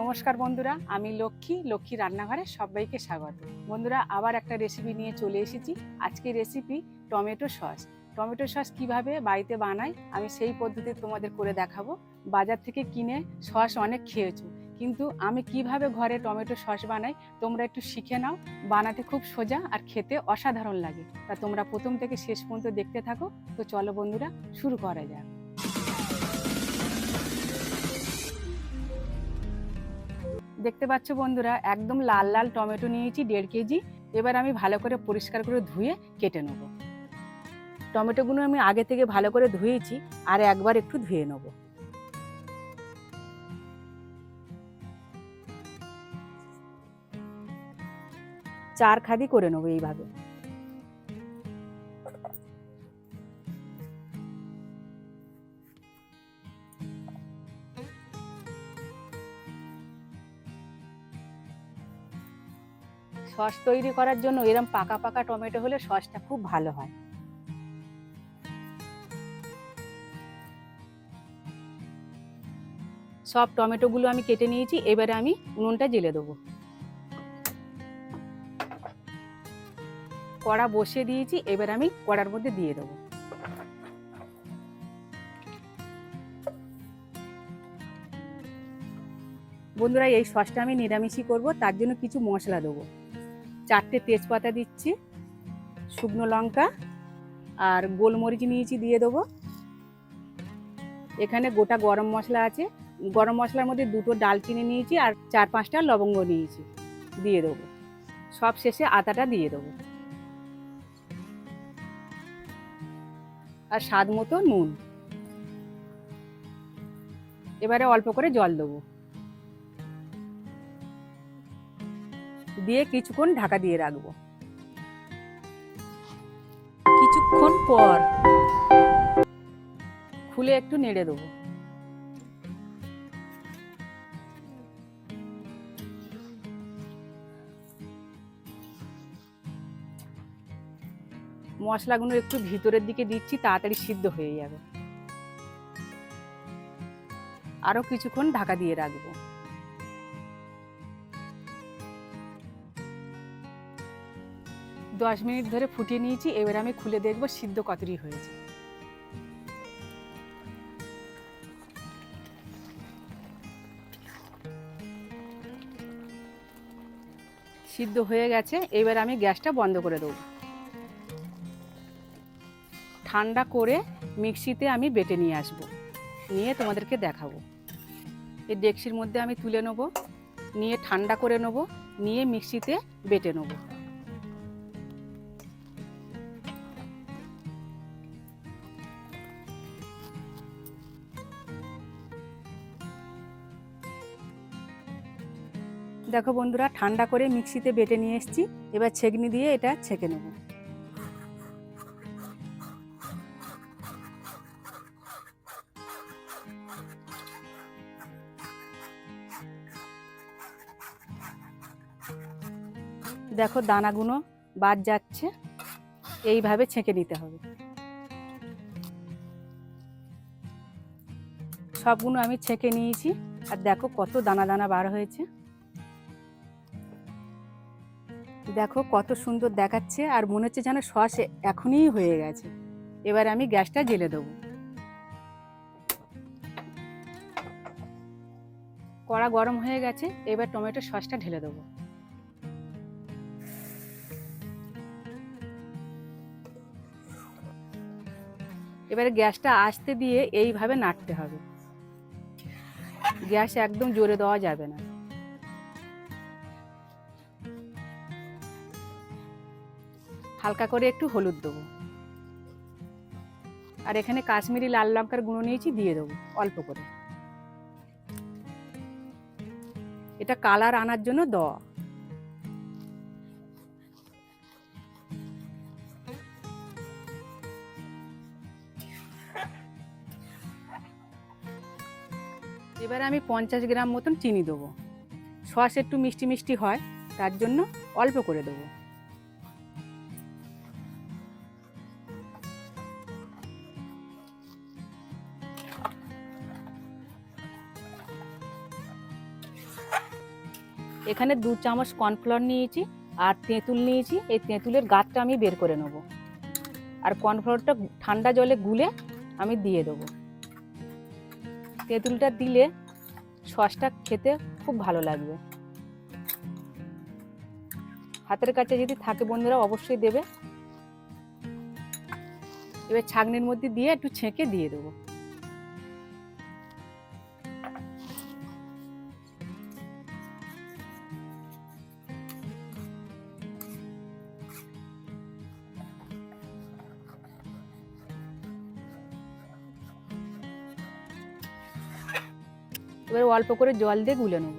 নমস্কার বন্ধুরা, আমি লক্ষ্মী লক্ষ্মী রান্নাঘরে সবাইকে স্বাগত। বন্ধুরা, আবার একটা রেসিপি নিয়ে চলে এসেছি। আজকে recipe tomato sauce. Tomato sauce কীভাবে বাড়িতে বানাই, আমি সেই পদ্ধতি তোমাদের করে দেখাবো। বাজার থেকে কিনে সস অনেক খেয়েছো, কিন্তু আমি কীভাবে ঘরে টমেটো সস বানাই, তোমরা একটু শিখে নাও। বানাতে খুব সোজা আর খেতে অসাধারণ লাগে। তা তোমরা প্রথম থেকে শেষ পর্যন্ত দেখতে থাকো। তো চলো বন্ধুরা, শুরু করা যাক। দেখতে পাচ্ছ বন্ধুরা, একদম লাল লাল টমেটো নিয়েছি দেড় কেজি। এবার আমি ভালো করে পরিষ্কার করে ধুয়ে কেটে নেব। টমেটোগুলো আমি আগে থেকে ভালো করে ধুয়েছি আর একবার একটু ধুয়ে নেব। চার খাদি করে নেব এইভাবে। সস তৈরি করার জন্য এরকম পাকা পাকা টমেটো হলে সসটা খুব ভালো হয়। সব টমেটোগুলো আমি কেটে নিয়েছি, এবারে আমি উনুনটা জেলে দেবো। কড়া বসিয়ে দিয়েছি, এবার আমি কড়ার মধ্যে দিয়ে দেবো। বন্ধুরা, এই সসটা আমি নিরামিষই করব, তার জন্য কিছু মশলা দেবো। চারটে তেজপাতা দিচ্ছি, শুকনো লঙ্কা আর গোলমরিচ নিয়েছি দিয়ে দেবো। এখানে গোটা গরম মশলা আছে। গরম মশলার মধ্যে দুটো ডালচিনি নিয়েছি আর চার পাঁচটা লবঙ্গ নিয়েছি, দিয়ে দেবো। সব শেষে আটাটা দিয়ে দেবো। আর স্বাদ মতো নুন। এবারে অল্প করে জল দেবো। দিয়ে কিছুক্ষণ ঢাকা দিয়ে রাখব। কিছুক্ষণ পর খুলে একটু নেড়ে দেবো। মশলাগুলো একটু ভিতরের দিকে দিচ্ছি, তাড়াতাড়ি সিদ্ধ হয়ে যাবে। আরও কিছুক্ষণ ঢাকা দিয়ে রাখব। দশ মিনিট ধরে ফুটিয়ে নিয়েছি, এবার আমি খুলে দেখব সিদ্ধ কতটি হয়েছে। সিদ্ধ হয়ে গেছে, এবার আমি গ্যাসটা বন্ধ করে দেবো। ঠান্ডা করে মিক্সিতে আমি বেটে নিয়ে আসব, নিয়ে তোমাদেরকে দেখাবো। এই ডেক্সির মধ্যে আমি তুলে নেব, নিয়ে ঠান্ডা করে নেব, নিয়ে মিক্সিতে বেটে নেব। দেখো বন্ধুরা, ঠান্ডা করে মিক্সিতে বেটে নিয়ে এসেছি। এবার ছেঁকনি দিয়ে এটা ছেঁকে নেব। দেখো দানাগুলো বাদ যাচ্ছে, এইভাবে ছেঁকে নিতে হবে। সবগুলো আমি ছেঁকে নিয়েছি, আর দেখো কত দানা দানা বার হয়েছে। দেখো কত সুন্দর দেখাচ্ছে আর মনে হচ্ছে যেন সস এখনই হয়ে গেছে। এবার আমি গ্যাসটা জেলে দেবো। কড়া গরম হয়ে গেছে, এবার টমেটো সসটা ঢেলে দেবো। এবারে গ্যাসটা আসতে দিয়ে এইভাবে নাড়তে হবে। গ্যাস একদম জোরে দেওয়া যাবে না। হালকা করে একটু হলুদ দেবো। আর এখানে কাশ্মীরি লাল লঙ্কার গুঁড়ো নিয়েছি, দিয়ে দেবো অল্প করে। এটা কালার আনার জন্য দেওয়া এবারে আমি পঞ্চাশ গ্রাম মতন চিনি দেবো। সস একটু মিষ্টি মিষ্টি হয়, তার জন্য অল্প করে দেবো। এখানে দু চামচ কর্নফ্লোর নিয়েছি আর তেঁতুল নিয়েছি। এই তেঁতুলের গাছটা আমি বের করে নেব। আর কর্নফ্লোরটা ঠান্ডা জলে গুলে আমি দিয়ে দেবো। তেঁতুলটা দিলে সসটা খেতে খুব ভালো লাগবে। হাতের কাছে যদি থাকে বন্ধুরা, অবশ্যই দেবে। এবার ছাগনির মধ্যে দিয়ে একটু ছেঁকে দিয়ে দেবো। এবার অল্প করে জল দিয়ে গুলে নেব।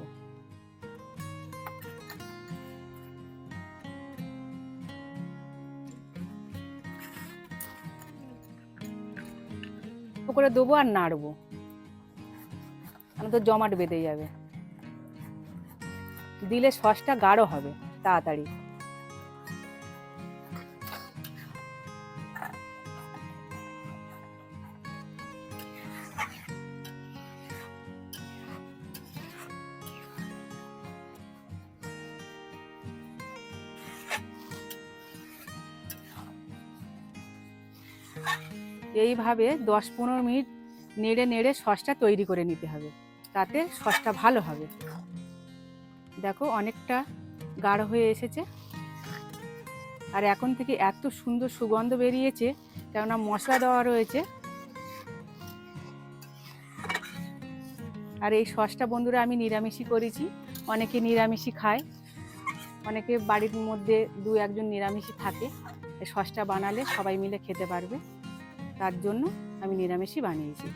করে দেবো আর নাড়বো। তো জমাট বেঁধে যাবে। দিলে সসটা গাঢ় হবে, তাড়াতাড়ি। এইভাবে দশ পনেরো মিনিট নেড়ে নেড়ে সসটা তৈরি করে নিতে হবে। তাতে সসটা ভালো হবে। দেখো অনেকটা গাঢ় হয়ে এসেছে। আর এখন থেকে এত সুন্দর সুগন্ধ বেরিয়েছে, কেননা মশলা দেওয়া রয়েছে। আর এই সসটা বন্ধুরা আমি নিরামিষই করেছি। অনেকে নিরামিষই খায়, অনেকে বাড়ির মধ্যে দু একজন নিরামিষই থাকে। সসটা বানালে সবাই মিলে খেতে পারবে। তার জন্য আমি নিরামিষই বানিয়েছি।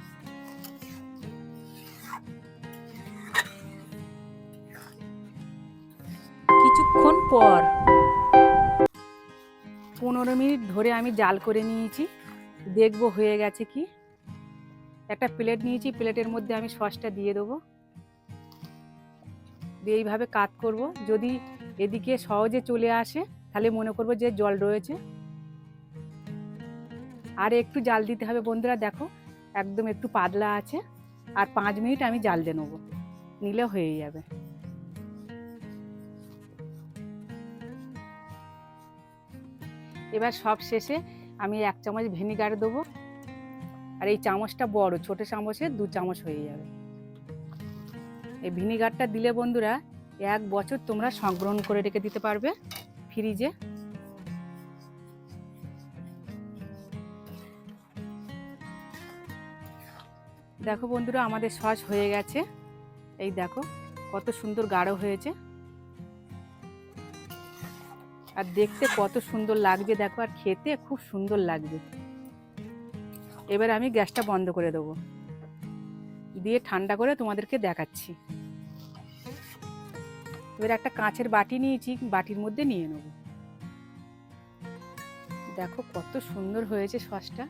কিছুক্ষণ পর। পনেরো মিনিট ধরে আমি জাল করে নিয়েছি। দেখব হয়ে গেছে কি। একটা প্লেট নিয়েছি প্লেটের মধ্যে আমি সসটা দিয়ে দেবো। দিয়ে এইভাবে কাত করব। যদি এদিকে সহজে চলে আসে তাহলে মনে করব যে জল রয়েছে। আর একটু জাল দিতে হবে। বন্ধুরা দেখো, একদম একটু পাতলা আছে। আর পাঁচ মিনিট আমি জাল দিয়ে নেব। নিলে হয়ে যাবে। এবার সব শেষে আমি এক চামচ ভিনিগার দেবো। আর এই চামচটা বড়, ছোট চামচে দু চামচ হয়ে যাবে। এই ভিনিগারটা দিলে বন্ধুরা, এক বছর তোমরা সংগ্রহণ করে রেখে দিতে পারবে ফ্রিজে। দেখো বন্ধুরা, আমাদের সস হয়ে গেছে। এই দেখো, কত সুন্দর গাঢ় হয়েছে। আর দেখতে কত সুন্দর লাগবে দেখো, আর খেতে খুব সুন্দর লাগবে এবার আমি গ্যাসটা বন্ধ করে দেবো। দিয়ে ঠান্ডা করে তোমাদেরকে দেখাচ্ছি। এবার একটা কাঁচের বাটি নিয়েছি, বাটির মধ্যে নিয়ে নেব। দেখো কত সুন্দর হয়েছে সসটা।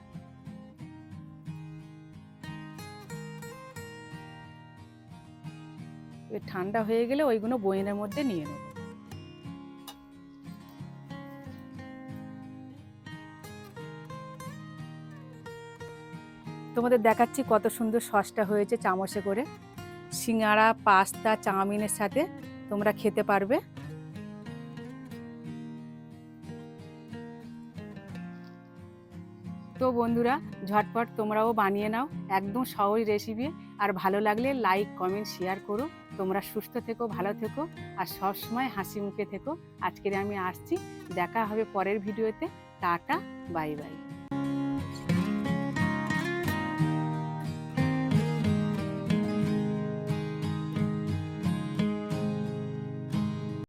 এবার ঠান্ডা হয়ে গেলে ওইগুলো বইনের মধ্যে নিয়ে নেব। তোমাদের দেখাচ্ছি কত সুন্দর সসটা হয়েছে চামচে করে। সিঙ্গাড়া, পাস্তা, চাউমিনের সাথে তোমরা খেতে পারবে। তো বন্ধুরা, ঝটপট তোমরাও বানিয়ে নাও। একদম সহজ রেসিপি আর ভালো লাগলে লাইক কমেন্ট শেয়ার করো। তোমরা সুস্থ থেকো, ভালো থেকো আর সবসময় হাসি মুখে থেকো। আজকের আমি আসছি, দেখা হবে পরের ভিডিওতে। Tata, bye bye.